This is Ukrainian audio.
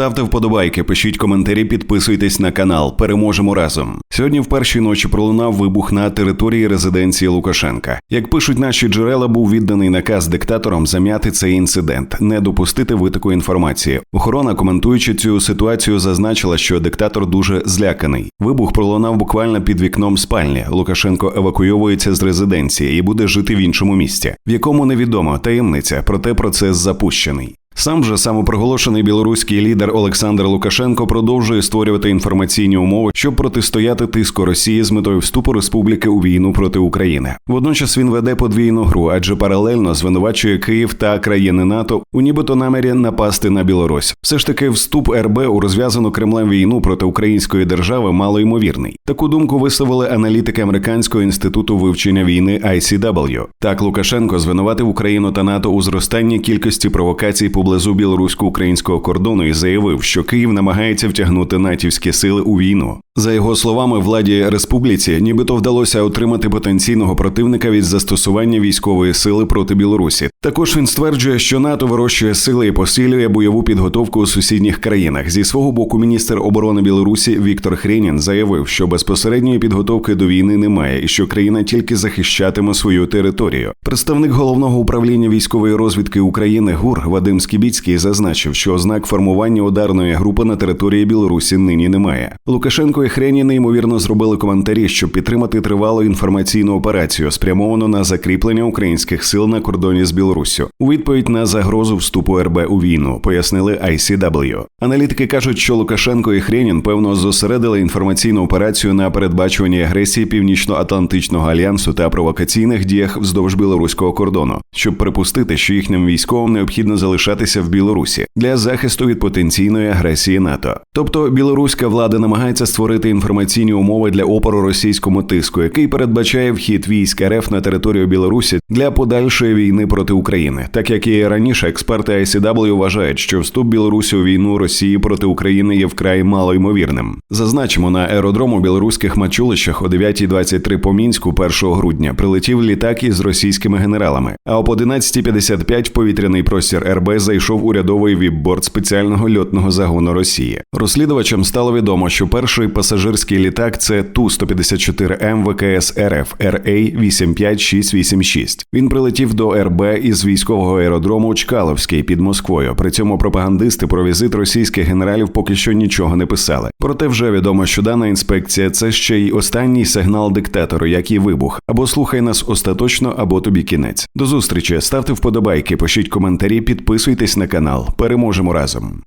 Ставте вподобайки, пишіть коментарі, підписуйтесь на канал. Переможемо разом. Сьогодні в першій ночі пролунав вибух на території резиденції Лукашенка. Як пишуть наші джерела, був відданий наказ диктаторам зам'яти цей інцидент, не допустити витоку інформації. Охорона, коментуючи цю ситуацію, зазначила, що диктатор дуже зляканий. Вибух пролунав буквально під вікном спальні. Лукашенко евакуйовується з резиденції і буде жити в іншому місті, в якому невідомо таємниця, проте процес запущений. Сам же самопроголошений білоруський лідер Олександр Лукашенко продовжує створювати інформаційні умови, щоб протистояти тиску Росії з метою вступу республіки у війну проти України. Водночас він веде подвійну гру, адже паралельно звинувачує Київ та країни НАТО у нібито намірі напасти на Білорусь. Все ж таки, вступ РБ у розв'язану Кремлем війну проти української держави малоймовірний. Таку думку висловили аналітики американського інституту вивчення війни ICW. Так Лукашенко звинуватив Україну та НАТО у зростанні кількості провокацій поблизу білорусько-українського кордону і заявив, що Київ намагається втягнути натівські сили у війну. За його словами, владі республіці нібито вдалося отримати потенційного противника від застосування військової сили проти Білорусі. Також він стверджує, що НАТО вирощує сили і посилює бойову підготовку у сусідніх країнах. Зі свого боку, міністр оборони Білорусі Віктор Хренін заявив, що безпосередньої підготовки до війни немає, і що країна тільки захищатиме свою територію. Представник головного управління військової розвідки України ГУР Вадим Скібіцький зазначив, що ознак формування ударної групи на території Білорусі нині немає. Лукашенко і Хрені неймовірно зробили коментарі, щоб підтримати тривалу інформаційну операцію, спрямовану на закріплення українських сил на кордоні з Білоруссю. У відповідь на загрозу вступу РБ у війну пояснили ICW. Аналітики кажуть, що Лукашенко і Хренін певно зосередили інформаційну операцію на передбачуванні агресії Північно-Атлантичного альянсу та провокаційних діях вздовж білоруського кордону, щоб припустити, що їхнім військовим необхідно залишатися в Білорусі для захисту від потенційної агресії НАТО. Тобто білоруська влада намагається створити інформаційні умови для опору російському тиску, який передбачає вхід військ РФ на територію Білорусі для подальшої війни проти України, так як і раніше експерти ICW вважають, що вступ Білорусі у війну Росії проти України є вкрай малоймовірним. Зазначимо на аеродрому білоруських мачулищах о 9.23 по мінську 1 грудня прилетів літак із російськими генералами. А об 11.55 в повітряний простір РБ зайшов урядовий віп-борт спеціального льотного загону Росії. Розслідувачам стало відомо, що перший пасажирський літак це ту 154 М ВКС РФ RA 85686. Він прилетів до РБ із військового аеродрому Чкаловський під Москвою. При цьому пропагандисти про візит російських генералів поки що нічого не писали. Проте вже відомо, що дана інспекція це ще й останній сигнал диктатору, як і вибух. Або слухай нас остаточно, або тобі кінець. До зустрічі, ставте вподобайки, пишіть коментарі, підписуйтесь на канал. Переможемо разом.